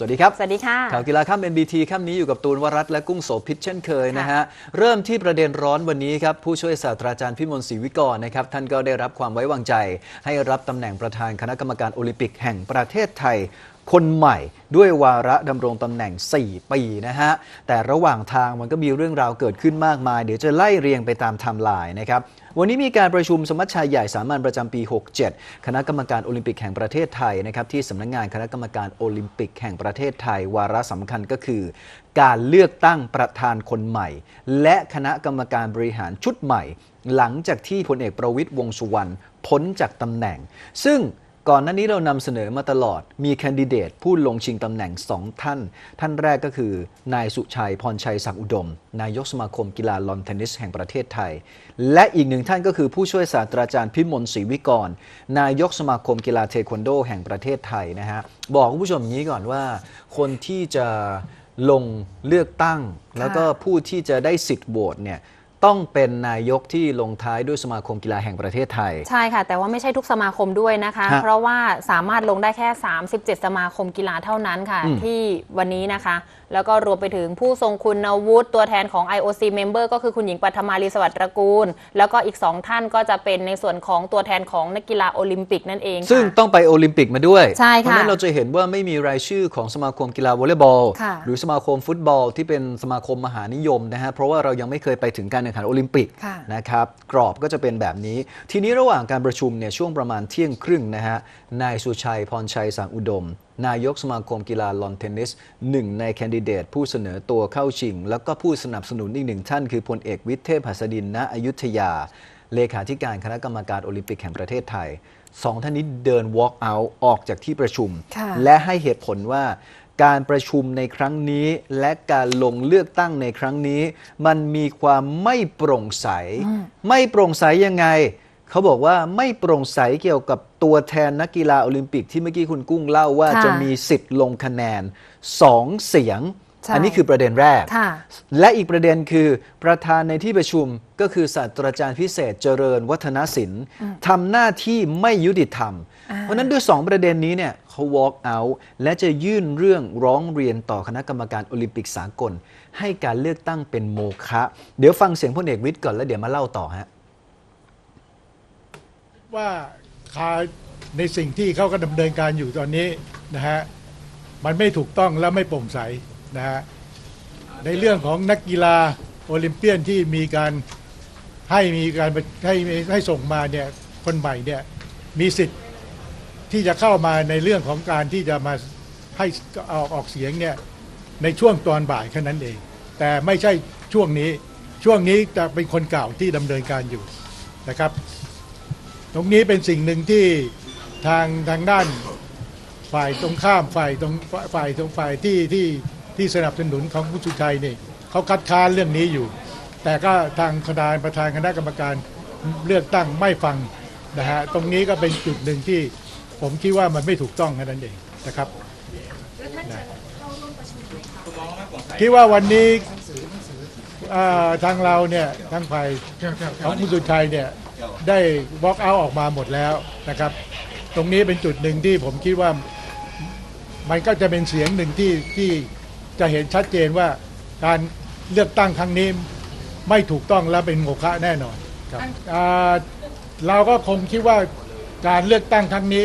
สวัสดีครับ สวัสดีค่ะ ข่าวกีฬาข้าม NBT ค่ำนี้อยู่กับตูนวรัตน์และกุ้งโสภิตเช่นเคยนะฮะ เริ่มที่ประเด็นร้อนวันนี้ครับ ผู้ช่วยศาสตราจารย์พิมลศรีวิกรนะครับ ท่านก็ได้รับความไว้วางใจ ให้รับตำแหน่งประธานคณะกรรมการโอลิมปิกแห่งประเทศไทย คนใหม่ ด้วยวาระดำรงตำแหน่ง 4 ปีนะฮะ แต่ระหว่างทางมันก็มีเรื่องราวเกิดขึ้นมากมาย เดี๋ยวจะไล่เรียงไปตามไทม์ไลน์นะครับวันนี้มีการประชุมสมัชชาใหญ่สามัญประจำปี 67 คณะกรรมการโอลิมปิกแห่งประเทศไทยนะครับที่สำนักงานคณะกรรมการโอลิมปิกแห่งประเทศไทย วาระสำคัญก็คือ การเลือกตั้งประธานคนใหม่ และคณะกรรมการบริหารชุดใหม่ หลังจากที่พลเอกประวิตยวงสุวรรณพ้นจากตำแหน่ง ซึ่ง ก่อนหน้านี้เรานำเสนอมาตลอด มีแคนดิเดตผู้ลงชิงตำแหน่งสองท่าน ท่านแรกก็คือ นายสุชัยพรชัยศักดิ์อุดม นายกสมาคมกีฬาลอนเทนนิสแห่งประเทศไทย และอีกหนึ่งท่านก็คือผู้ช่วยศาสตราจารย์พิมลศรีวิกร นายกสมาคมกีฬาเทควันโดแห่งประเทศไทยนะฮะ บอกคุณผู้ชมอย่างนี้ก่อนว่า คนที่จะลงเลือกตั้ง แล้วก็ผู้ที่จะได้สิทธิ์โหวตเนี่ย ต้องเป็นนายกที่ลงท้ายด้วยสมาคมกีฬาแห่งประเทศไทย ใช่ค่ะ แต่ว่าไม่ใช่ทุกสมาคมด้วยนะคะฮะเพราะว่าสามารถลงได้แค่ 37 สมาคมกีฬาเท่านั้นค่ะอืมที่วันนี้นะคะ แล้วก็รวมไปถึงผู้ทรงคุณวุฒิตัวแทนของ IOC member ก็คือคุณหญิงปัทมาลีสวัสดิ์ตระกูล แล้วก็อีก 2 ท่านก็จะเป็นในส่วนของตัวแทนของนักกีฬาโอลิมปิกนั่นเองค่ะซึ่งต้องไปโอลิมปิกมาด้วยใช่ค่ะเพราะฉะนั้นเราจะเห็นว่าไม่มีรายชื่อของสมาคมกีฬาวอลเลย์บอลค่ะหรือสมาคมฟุตบอลที่เป็นสมาคมมหานิยมนะฮะเพราะว่าเรายังไม่เคยไปถึงการแข่งขันโอลิมปิกค่ะนะครับกรอบก็จะเป็นแบบนี้ ทีนี้ระหว่างการประชุมเนี่ยช่วงประมาณเที่ยงครึ่งนะฮะนายสุชัยพรชัยสังอุดม นายกสมาคมกีฬาลอนเทนนิสหนึ่งในแคนดิเดต ผู้เสนอตัวเข้าชิง แล้วก็ผู้สนับสนุนอีกหนึ่งท่านคือพลเอกวิทย์เทพหัสดินณอยุธยา เลขาธิการคณะกรรมการโอลิมปิกแห่งประเทศไทยสองท่านนี้เดิน walk out ออกจากที่ประชุมค่ะและให้เหตุผลว่า การประชุมในครั้งนี้ และการลงเลือกตั้งในครั้งนี้ มันมีความไม่โปร่งใส ไม่โปร่งใสยังไง เขาบอกว่าไม่โปร่งใสเกี่ยวกับตัวแทนนักกีฬาโอลิมปิกที่เมื่อกี้คุณกุ้งเล่าว่าค่ะจะมีสิทธิ์ลงคะแนนสองเสียงใช่ อันนี้คือประเด็นแรกค่ะและอีกประเด็นคือประธานในที่ประชุมก็คือศาสตราจารย์พิเศษเจริญวัฒนศิลป์ทำหน้าที่ไม่ยุติธรรม เพราะฉะนั้นด้วย 2 ประเด็นนี้เนี่ยเขา walk out และจะยื่นเรื่องร้องเรียนต่อคณะกรรมการโอลิมปิกสากล ให้การเลือกตั้งเป็นโมฆะเดี๋ยวฟังเสียงพลเอกวิทย์ก่อนแล้วเดี๋ยวมาเล่าต่อฮะว่าคาในสิ่งที่เขาก็ดำเนินการอยู่ตอนนี้นะฮะมันไม่ถูกต้องและไม่โปร่งใส นะฮะในเรื่องของนักกีฬาโอลิมเปียนที่มีการให้มีการให้ให้ส่งมาเนี่ยคนใหม่เนี่ยมีสิทธิ์ที่จะเข้ามาในเรื่องของการที่จะมาให้ออกออกเสียงเนี่ยในช่วงตอนบ่ายแค่นั้นเอง แต่ไม่ใช่ช่วงนี้ช่วงนี้จะเป็นคนเก่าที่ดำเนินการอยู่นะครับ ตรงนี้เป็นสิ่งหนึ่งที่ทางทางด้านฝ่ายตรงข้ามฝ่ายตรงฝ่ายตรงฝ่ายที่ที่ ที่สนับสนุนของคุณสุชัยนี่เขาคัดค้านเรื่องนี้อยู่ แต่ก็ทางคณะประธานคณะกรรมการเลือกตั้งไม่ฟังนะฮะตรงนี้ก็เป็นจุดหนึ่งที่ผมคิดว่ามันไม่ถูกต้องแค่นั้นเองนะครับนะคิดว่าวันนี้อ่าทางเราเนี่ยทางฝ่ายของคุณสุชัยเนี่ยได้ walk out ออกมาหมดแล้วนะครับ ตรงนี้เป็นจุดหนึ่งที่ผมคิดว่ามันก็จะเป็นเสียงหนึ่งที่ที่ จะเห็นชัดเจนว่าการเลือกตั้งครั้งนี้ไม่ถูกต้องและเป็นโมฆะแน่นอนครับอ่าเราก็คงคิดว่าการเลือกตั้งครั้งนี้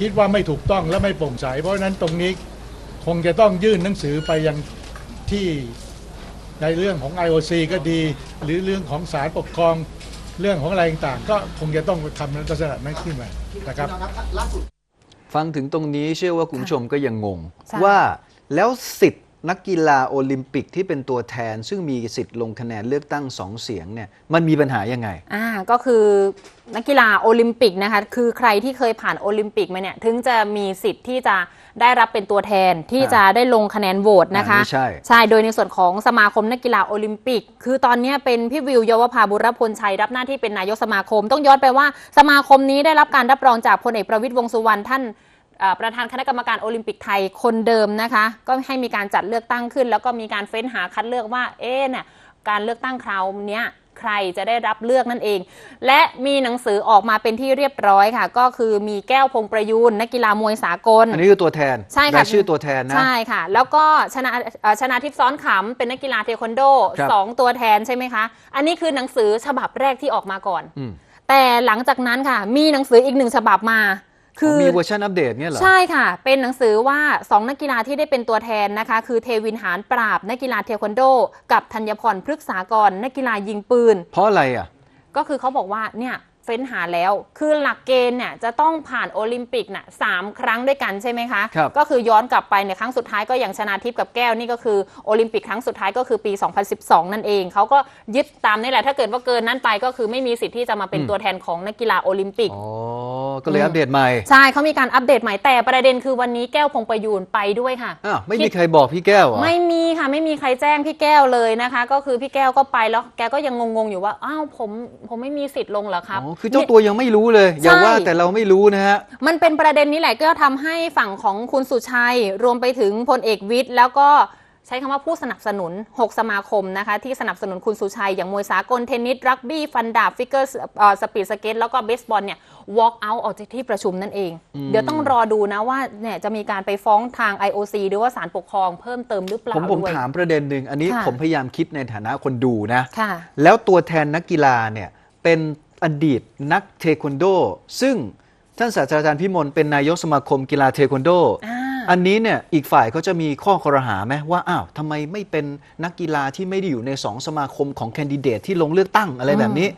คิดว่าไม่ถูกต้องและไม่โปร่งใส เพราะฉะนั้นตรงนี้คงจะต้องยื่นหนังสือไปยังที่ในเรื่องของ IOC ก็ดี หรือเรื่องของศาลปกครองเรื่องของอะไรต่างๆก็คงจะต้องทำลักษณะนั้นขึ้นมานะครับฟังถึงตรงนี้เชื่อว่าคุณผู้ชมก็ยังงงใช่ว่าแล้วสิทธิ์ นักกีฬาโอลิมปิกที่เป็นตัวแทน ซึ่งมีสิทธิ์ลงคะแนนเลือกตั้งสองเสียงเนี่ยมันมีปัญหายังไงอ่าก็คือนักกีฬาโอลิมปิกนะคะคือใครที่เคยผ่านโอลิมปิกมาเนี่ยถึงจะมีสิทธิ์ที่จะได้รับเป็นตัวแทนที่อ่าจะได้ลงคะแนนโหวตนะคะอ่านี่ใช่ใช่โดยในส่วนของสมาคมนักกีฬาโอลิมปิก คือตอนเนี้ยเป็นพี่วิวเยาวภาบุรพลชัยรับหน้าที่เป็นนายกสมาคม ต้องย้อนไปว่าสมาคมนี้ได้รับการรับรองจากพลเอกประวิตยวงษ์สุวรรณท่านเอ่อ ประธานคณะกรรมการโอลิมปิกไทยคนเดิมนะคะ ก็ให้มีการจัดเลือกตั้งขึ้น แล้วก็มีการเฟ้นหาคัดเลือกว่าเอ๊ะเนี่ยการเลือกตั้งคราวเนี้ยใครจะได้รับเลือกนั่นเอง และมีหนังสือออกมาเป็นที่เรียบร้อยค่ะ ก็คือมีแก้วพงประยูนนักกีฬามวยสากล อันนี้คือตัวแทน ใช่ค่ะรายชื่อตัวแทนนะ ใช่ค่ะ แล้วก็ชนะเอ่อชนะทิพย์ซ้อนขำเป็นนักกีฬาเทควันโดครับสองตัวแทนใช่ไหมคะ อันนี้คือหนังสือฉบับแรกที่ออกมาก่อนอืมแต่หลังจากนั้นค่ะ มีหนังสืออีกหนึ่งฉบับมา คือมีเวอร์ชันอัปเดตเนี่ยเหรอ ใช่ค่ะ เป็นหนังสือว่า 2 นักกีฬาที่ได้เป็นตัวแทนนะคะ คือเทวินหานปราบ นักกีฬาเทควันโด กับธัญพรพฤกษากร นักกีฬายิงปืน เพราะอะไรอะ ก็คือเขาบอกว่าเนี่ย เฟ้นหาแล้ว คือหลักเกณฑ์เนี่ยจะต้องผ่านโอลิมปิกน่ะสามครั้งด้วยกันใช่ไหมคะครับก็คือย้อนกลับไปเนี่ยครั้งสุดท้ายก็อย่างชนาทิพย์กับแก้วนี่ก็คือโอลิมปิกครั้งสุดท้ายก็คือปี 2012 นั่นเองเขาก็ยึดตามนี่แหละ ถ้าเกิดว่าเกินนั้นไปก็คือไม่มีสิทธิ์ที่จะมาเป็นอืมตัวแทนของนักกีฬาโอลิมปิกอ๋อก็เลยอัปเดตใหม่ ใช่เขามีการอัปเดตใหม่แต่ประเด็นคือวันนี้แก้วพงประยูนไปด้วยค่ะอ้าวไม่มีใครบอกพี่แก้วเหรอไม่มีค่ะไม่มีใครแจ้งพี่แก้วเลยนะคะ ก็คือพี่แก้วก็ไปแล้วแกก็ยังงงๆอยู่ว่าอ้าวผมผมไม่มีสิทธิ์ลงเหรอครับอ๋อคือเจ้าตัวยังไม่รู้เลย อย่าใช่ว่าแต่เราไม่รู้นะฮะ มันเป็นประเด็นนี้แหละก็ทำให้ฝั่งของคุณสุชัย รวมไปถึงพลเอกวิทย์แล้วก็ใช้คำว่าผู้สนับสนุน 6 สมาคมนะคะ ที่สนับสนุนคุณสุชัย อย่างมวยสากลเทนนิส รักบี้ ฟันดาบ ฟิกเกอร์สปีดสเก็ตแล้วก็เบสบอลเนี่ย walk out ออกจากที่ประชุมนั่นเอง เดี๋ยวต้องรอดูนะว่าเนี่ยจะมีการไปฟ้องทาง IOC หรือว่าศาลปกครองเพิ่มเติมหรือเปล่าผมผมด้วยถามประเด็นหนึ่งอันนี้ค่ะผมพยายามคิดในฐานะคนดูนะค่ะแล้วตัวแทนนักกีฬาเนี่ยเป็น อดีตนักเทควันโด ซึ่งท่านศาสตราจารย์พิมลเป็นนายกสมาคมกีฬาเทควันโดอ่าอันนี้เนี่ยอีกฝ่ายเขาจะมีข้อคอรหาไหมว่าอ้าวทำไมไม่เป็นนักกีฬาที่ไม่ได้อยู่ในสองสมาคมของแคนดิเดตที่ลงเลือกตั้งอะไรแบบนี้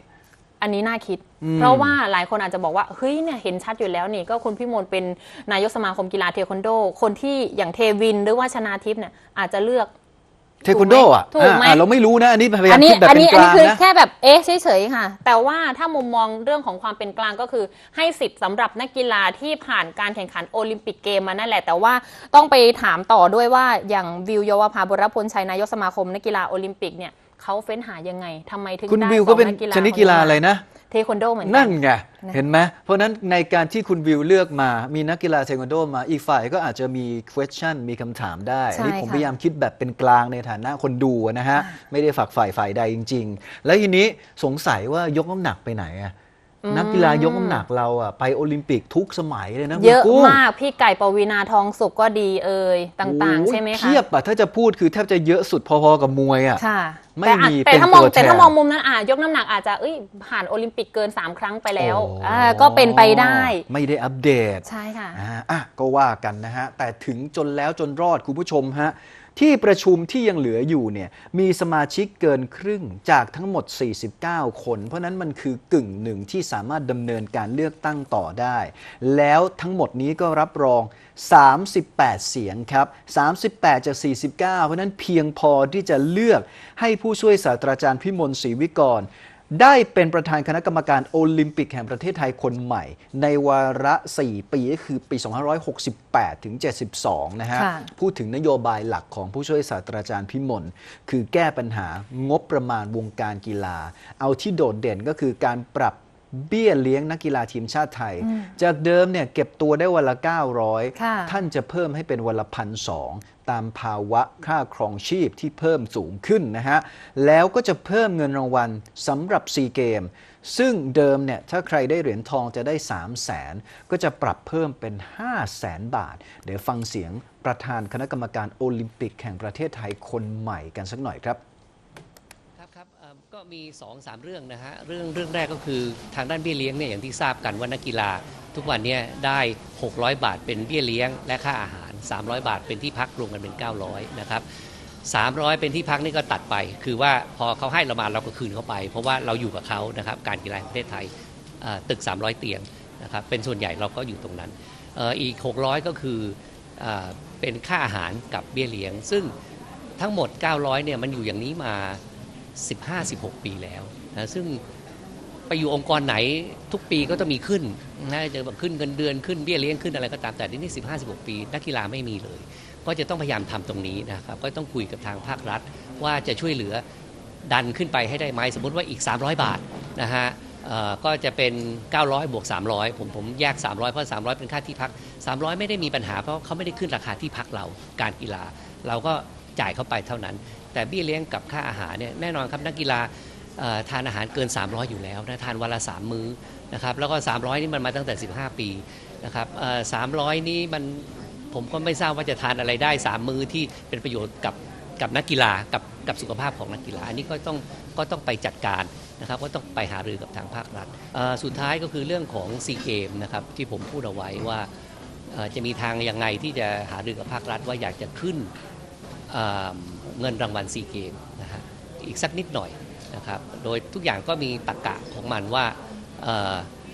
อันนี้น่าคิดอืมเพราะว่าหลายคนอาจจะบอกว่าเฮ้ยเนี่ยเห็นชัดอยู่แล้วนี่ก็คุณพี่มนต์เป็นนายกสมาคมกีฬาเทควันโด คนที่อย่างเทวินหรือว่าชนาทิพย์เนี่ยอาจจะเลือก เทควันโดอะถูกไหม อ่าเราไม่รู้นะ อันนี้พยายาอัมนี้คิดแบบอัเป็นนี้กอันลานี้งคือนะ แค่แบบเอ๊ะเฉยๆค่ะ แต่ว่าถ้ามุมมองเรื่องของความเป็นกลางก็คือ ให้สิทธิ์สำหรับนักกีฬาที่ผ่านการแข่งขันโอลิมปิกเกมมานั่นแหละ แต่ว่าต้องไปถามต่อด้วยว่าอย่างวิวเยาวภาบุรพลชัยนายกสมาคมนักกีฬาโอลิมปิกเนี่ยเขาเฟ้นหายังไงทำไมถึงคุณได้วิวสก็องเป็นนักกีฬาชนิดกีฬาอะไรนะ เทควันโดเหมือนกันั่นไงนะเห็นไหมเพราะฉะนั้นในการที่คุณวิวเลือกมา มีนักกีฬาเทควันโดมาอีกฝ่ายก็อาจจะมี question มีคำถามได้ใช่อันนี้ผมค่ะพยายามคิดแบบเป็นกลางในฐานะคนดูนะฮะ ไม่ได้ฝักฝ่ายฝ่ายใดจริง ๆ แล้วทีนี้สงสัยว่ายกน้ำหนักไปไหนอะ นักกีฬายกน้ำหนักเราอะไปโอลิมปิกทุกสมัยเลยนะคุณเยอะกุ้งมากพี่ไก่ปวีนาทองสุกก็ดีเอ่ยต่างๆโอ้ใช่ไหมคะเทียบอะถ้าจะพูดคือแทบจะเยอะสุดพอๆกับมวยอะค่ะไม่แต่อาจมีแต่เป็นถ้ามองตัวแทนแต่ถ้ามองมุมนั้นอะยกน้ำหนักอาจจะเอ้ยผ่านโอลิมปิกเกิน 3 ครั้งไปแล้วโอ้อ่าก็เป็นไปได้ ไม่ได้อัปเดตใช่ค่ะอ่าอะก็ว่ากันนะฮะแต่ถึงจนแล้วจนรอดคุณผู้ชมฮะ ที่ประชุมที่ยังเหลืออยู่เนี่ยมีสมาชิกเกินครึ่งจากทั้งหมด 49 คน เพราะนั้นมันคือกึ่งหนึ่งที่สามารถดำเนินการเลือกตั้งต่อได้ แล้วทั้งหมดนี้ก็รับรอง 38 เสียงครับ 38 จาก 49 เพราะนั้นเพียงพอที่จะเลือกให้ผู้ช่วยศาสตราจารย์พิมลศรีวิกร ได้เป็นประธานคณะกรรมการโอลิมปิกแห่งประเทศไทยคนใหม่ ในวาระ 4 ปีก็คือปี 2568 ถึง 72 นะฮะค่ะพูดถึงนโยบายหลักของผู้ช่วยศาสตราจารย์พิมลคือแก้ปัญหางบประมาณวงการกีฬา เอาที่โดดเด่นก็คือการปรับเบี้ยเลี้ยงนักกีฬาทีมชาติไทย จากเดิมเนี่ยเก็บตัวได้วันละ 900ค่ะท่านจะเพิ่มให้เป็นวันละพันสอง ตามภาวะค่าครองชีพที่เพิ่มสูงขึ้นนะฮะ แล้วก็จะเพิ่มเงินรางวัลสำหรับซีเกม ซึ่งเดิมเนี่ยถ้าใครได้เหรียญทองจะได้ 3 0 0แสนก็จะปรับเพิ่มเป็น 5 0 0แสนบาท เดี๋ยวฟังเสียงประธานคณะกรรมการโอลิมปิกแห่งประเทศไทยคนใหม่กันสักหน่อยครับ มี2อสามเรื่องนะฮะเรื่องเรื่องแรกก็คือทางด้านเบี้ยเลี้ยงเนี่ยอย่างที่ทราบกันว่านักกีฬา ทุกวันเนี้ได้ 600 บาทเป็นเบี้ยเลี้ยงและค่าอาหาร 300 บาทเป็นที่พักรวมกันเป็น 900นะครับ300 เป็นที่พักนี่ก็ตัดไป คือว่าพอเขาให้เรามาเราก็คืนเขาไป เพราะว่าเราอยู่กับเขานะครับการกีฬาแห่งประเทศไทยตึก 300 เตียงนะครับเป็นส่วนใหญ่เราก็อยู่ตรงนั้นอ,อีก 600 ก็คือเออเป็นค่าอาหารกับเบี้ยเลี้ยง ซึ่งทั้งหมด 900เนี่ยมันอยู่อย่างนี้มา 15-16 ปีแล้วนะซึ่งไปอยู่องค์กรไหนทุกปีก็ต้องมีขึ้นนะจะแบบขึ้นเงินเดือนขึ้นเบี้ยเลี้ยงขึ้นอะไรก็ตามแต่ที่นี่15-16ปี นักกีฬาไม่มีเลย ก็จะต้องพยายามทำตรงนี้นะครับ ก็ต้องคุยกับทางภาครัฐ ว่าจะช่วยเหลือดันขึ้นไปให้ได้ไหมสมมติว่าอีก 300 บาทนะฮะก็จะเป็น 900 บวก 300 ผมผมแยก 300 เพราะ 300 เป็นค่าที่พัก 300 ไม่ได้มีปัญหาเพราะเขาไม่ได้ขึ้นราคาที่พักเราการกีฬา เราก็จ่ายเข้าไปเท่านั้น แต่เบี้ยเลี้ยงกับค่าอาหารเนี่ยแน่นอนครับนักกีฬาทานอาหารเกิน 300 อยู่แล้วนะทานวันละ 3 มื้อนะครับแล้วก็ 300 นี่มันมาตั้งแต่ 15 ปีนะครับเอ่อ300นี่มันผมก็ไม่ทราบว่าจะทานอะไรได้ 3 มื้อที่เป็นประโยชน์กับกับนักกีฬากับกับสุขภาพของนักกีฬาอันนี้ก็ต้องก็ต้องไปจัดการนะครับก็ต้องไปหารือกับทางภาครัฐสุดท้ายก็คือเรื่องของซีเกมนะครับที่ผมพูดเอาไว้ว่าจะมีทางยังไงที่จะหารือกับภาครัฐว่าอยากจะขึ้น เงินรางวัลซีเกมนะฮะอีกสักนิดหน่อยนะครับโดยทุกอย่างก็มีตรรกะของมันว่า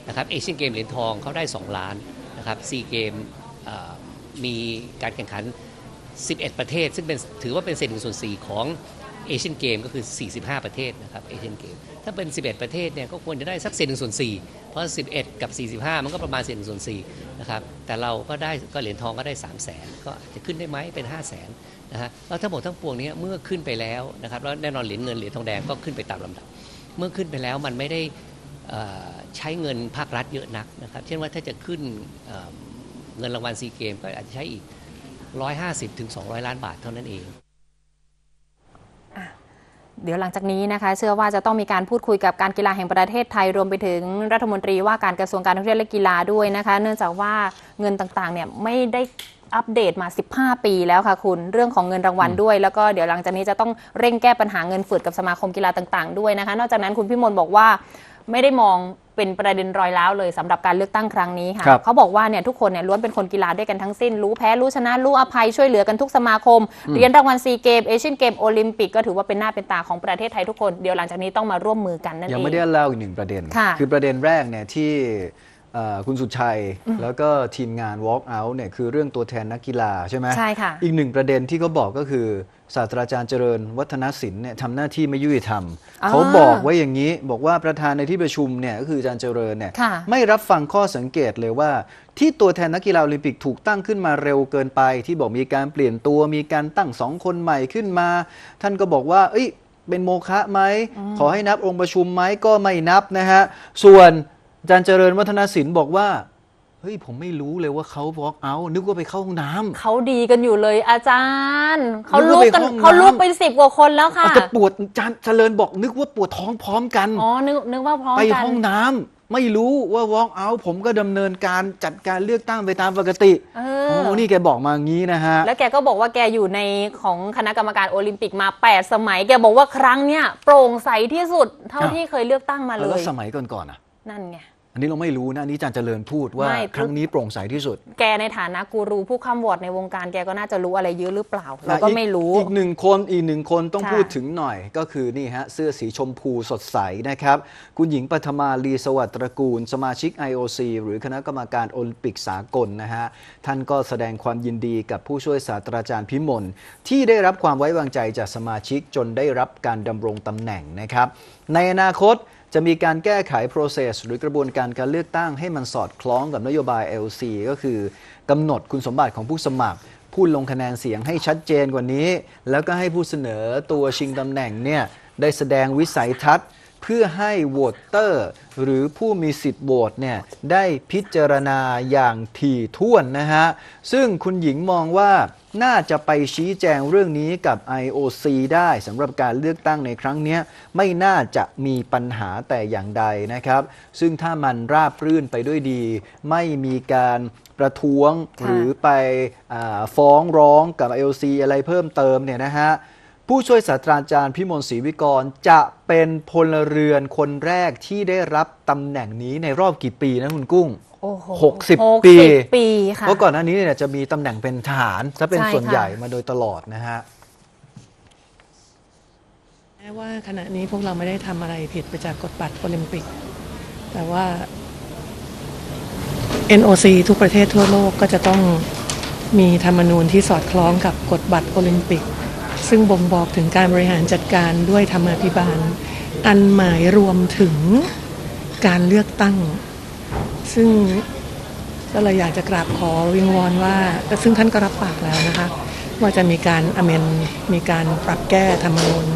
นะครับเอเชียนเกมเหรียญทองเขาได้ 2 ล้านนะครับซีเกมมีการแข่งขัน 11 ประเทศ ซึ่งเป็นถือว่าเป็นเศษหนึ่งส่วนสี่ของเอเชียนเกมก็คือ 45 ประเทศนะครับเอเชียนเกมถ้าเป็น 11 ประเทศเนี่ยก็ควรจะได้สักเศษหนึ่งส่วนสี่ ราะ 11 กับ 45 มันก็ประมาณเศษหนึ่งส่วนสี่นะครับแต่เราก็ได้ก็เหรียญทองก็ได้ 3 0 0แสนก็อาจจะขึ้นได้ไหมเป็น 5 0 0แสนนะฮะแล้วทั้งหมดทั้งปวงนี้เมื่อขึ้นไปแล้วนะครับแล้วแน่นอนเหรียญเงินเหรียญทองแดงก็ขึ้นไปตามลำดับ เมื่อขึ้นไปแล้วมันไม่ได้ใช้เงินภาครัฐเยอะนักนะครับเช่นว่าถ้าจะขึ้นเอ่อเงินรางวัลซีเกมก็อาจจะใช้อีก 150ถึง200 ล้านบาทเท่านั้นเอง เดี๋ยวหลังจากนี้นะคะเชื่อว่าจะต้องมีการพูดคุยกับการกีฬาแห่งประเทศไทยรวมไปถึงรัฐมนตรีว่าการกระทรวงการท่องเที่ยวและกีฬาด้วยนะคะ เนื่องจากว่าเงินต่างๆเนี่ยไม่ได้อัปเดตมา 15 ปีแล้วค่ะคุณ เรื่องของเงินรางวัลด้วย แล้วก็เดี๋ยวหลังจากนี้จะต้องเร่งแก้ปัญหาเงินฝืดกับสมาคมกีฬาต่าง ๆ ด้วยนะคะ นอกจากนั้นคุณพิมลบอกว่าไม่ได้มอง เป็นประเด็นรอยร้าวเลยสำหรับการเลือกตั้งครั้งนี้ค่ะครับเขาบอกว่าเนี่ยทุกคนเนี่ยล้วนเป็นคนกีฬาด้วยกันทั้งสิ้น รู้แพ้รู้ชนะรู้อภัยช่วยเหลือกันทุกสมาคมเหรียญรางวัลซีเกมเอเชียนเกมโอลิมปิกก็ถือว่าเป็นหน้าเป็นตาของประเทศไทยทุกคนเดี๋ยวหลังจากนี้ต้องมาร่วมมือกันนั่นเองยังไม่ได้เล่าอีกหนึ่งประเด็นค่ะอประเด็นแรกเนี่ยที่เอ่อ คุณสุชัย แล้วก็ทีมงาน Walk Out เนี่ยคือเรื่องตัวแทนนักกีฬาใช่ไหมใช่ค่ะ อีกหนึ่งประเด็นที่เขาบอกก็คือ ศาสตราจารย์เจริญวัฒนศิลป์เนี่ยทำหน้าที่ไม่ยุติธรรมอ่าเขาบอกไว้อย่างนี้บอกว่าประธานในที่ประชุมเนี่ยก็คืออาจารย์เจริญเนี่ยค่ะไม่รับฟังข้อสังเกตเลยว่า ที่ตัวแทนนักกีฬาโอลิมปิกถูกตั้งขึ้นมาเร็วเกินไป ที่บอกมีการเปลี่ยนตัวมีการตั้งสองคนใหม่ขึ้นมา ท่านก็บอกว่า เอ้ยเป็นโมฆะไหมขอให้นับองค์ประชุมไหมก็ไม่นับนะฮะส่วน อาจารย์เจริญวัฒนศิลป์บอกว่า เฮ้ย ผมไม่รู้เลยว่าเขา walk out นึกว่าไปเข้าห้องน้ำ เขาดีกันอยู่เลยอาจารย์ เขานึกลุว่ากไปกันห้องน้ำ เขาลุกเป็นสิบกว่าคนแล้วค่ะเอาจะปวดอาจารย์เจริญบอกนึกว่าปวดท้องพร้อมกัน อ๋อนึกนึกว่าพร้อมไปกันห้องน้ำไม่รู้ว่า walk out ผมก็ดำเนินการจัดการเลือกตั้งไปตามปกติเอโอ้อนี่แกบอกมางี้นะฮะ แล้วแกก็บอกว่าแกอยู่ในของคณะกรรมการโอลิมปิกมา8สมัย แกบอกว่าครั้งเนี้ยโปร่งใสที่สุดเท่าอ้าวที่เคยเลือกตั้งมาเลแล้วย สมัยก่อนๆอะ นั่นไงอันนี้เราไม่รู้นะอันนี้อาจารย์เจริญพูดว่าไม่ ครั้งนี้โปร่งใสที่สุดแกในฐานะกูรูผู้ข้ามวอร์ดในวงการแกก็น่าจะรู้อะไรเยอะหรือเปล่า เราก็อีไม่รู้ อีกหนึ่งคนอีกหนึ่งคนต้องค่ะพูดถึงหน่อย ก็คือนี่ฮะเสื้อสีชมพูสดใสนะครับ คุณหญิงปฐมาลีสวัสดิ์ตระกูล สมาชิก IOC หรือคณะกรรมการโอลิมปิกสากลนะฮะ ท่านก็แสดงความยินดีกับผู้ช่วยศาสตราจารย์พิมลที่ได้รับความไว้วางใจจากสมาชิกจนได้รับการดำรงตำแหน่งนะครับ ในอนาคต จะมีการแก้ไข process หรือกระบวนการการเลือกตั้งให้มันสอดคล้องกับนโยบาย LC ก็คือกำหนดคุณสมบัติของผู้สมัคร ผู้ลงคะแนนเสียงให้ชัดเจนกว่านี้ แล้วก็ให้ผู้เสนอตัวชิงตำแหน่งเนี่ยได้แสดงวิสัยทัศน์ เพื่อให้โหวตเตอร์ หรือผู้มีสิทธิ์โหวตเนี่ยได้พิจารณาอย่างถี่ถ้วนนะฮะ ซึ่งคุณหญิงมองว่าน่าจะไปชี้แจงเรื่องนี้กับ IOC ได้สำหรับการเลือกตั้งในครั้งนี้ไม่น่าจะมีปัญหาแต่อย่างใดนะครับ ซึ่งถ้ามันราบรื่นไปด้วยดี ไม่มีการประท้วงหรือไปอฟ้องร้องกับ IOC อะไรเพิ่มเติมเนี่ยนะฮะ ผู้ช่วยศาสตราจารย์พิมลศรีวิกรจะเป็นพลเรือนคนแรกที่ได้รับตำแหน่งนี้ในรอบกี่ปีนะคุณกุ้ง โอ้โหหกสิบหกปีสิบปีค่ะ เพราะก่อนหน้านี้เนี่ยจะมีตำแหน่งเป็นทหารถ้าเป็นใช่ส่วนค่ะ ใหญ่มาโดยตลอดนะฮะ แม้ว่าขณะนี้พวกเราไม่ได้ทำอะไรผิดไปจากกฎบัตรโอลิมปิก แต่ว่า NOC ทุกประเทศทั่วโลกก็จะต้องมีธรรมนูญที่สอดคล้องกับกฎบัตรโอลิมปิก ซึ่งบ่งบอกถึงการบริหารจัดการด้วยธรรมาภิบาล อันหมายรวมถึงการเลือกตั้ง ซึ่งก็เลยอยากจะกราบขอวิงวอนว่า ซึ่งท่านก็รับปากแล้วนะคะ ว่าจะมีการอเมนมีการปรับแก้ธรรมนูญ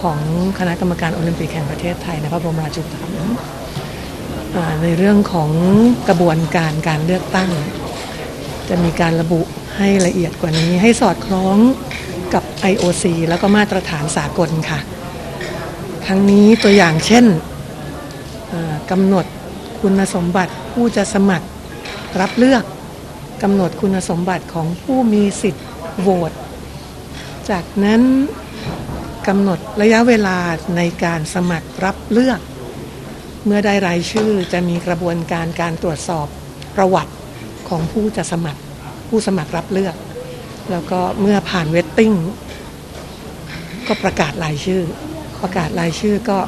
ของคณะกรรมการโอลิมปิกแห่งประเทศไทยในพระบรมราชูปถัมภ์ในเรื่องของกระบวนการการเลือกตั้ง จะมีการระบุให้ละเอียดกว่านี้ให้สอดคล้อง กับ IOC แล้วก็มาตรฐานสากลค่ะครั้งนี้ตัวอย่างเช่นกำหนดคุณสมบัติผู้จะสมัครรับเลือกกำหนดคุณสมบัติของผู้มีสิทธิ์โหวตจากนั้นกำหนดระยะเวลาในการสมัครรับเลือก เมื่อได้รายชื่อจะมีกระบวนการการตรวจสอบประวัติของผู้จะสมัครผู้สมัครรับเลือก แล้วก็เมื่อผ่านเวทติ้ง ก็ประกาศรายชื่อ ประกาศรายชื่อก็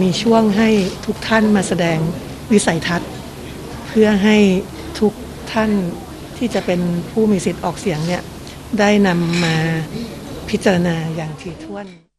มีช่วงให้ทุกท่านมาแสดงวิสัยทัศน์ เพื่อให้ทุกท่านที่จะเป็นผู้มีสิทธิ์ออกเสียงเนี่ยได้นำมาพิจารณาอย่างถี่ถ้วน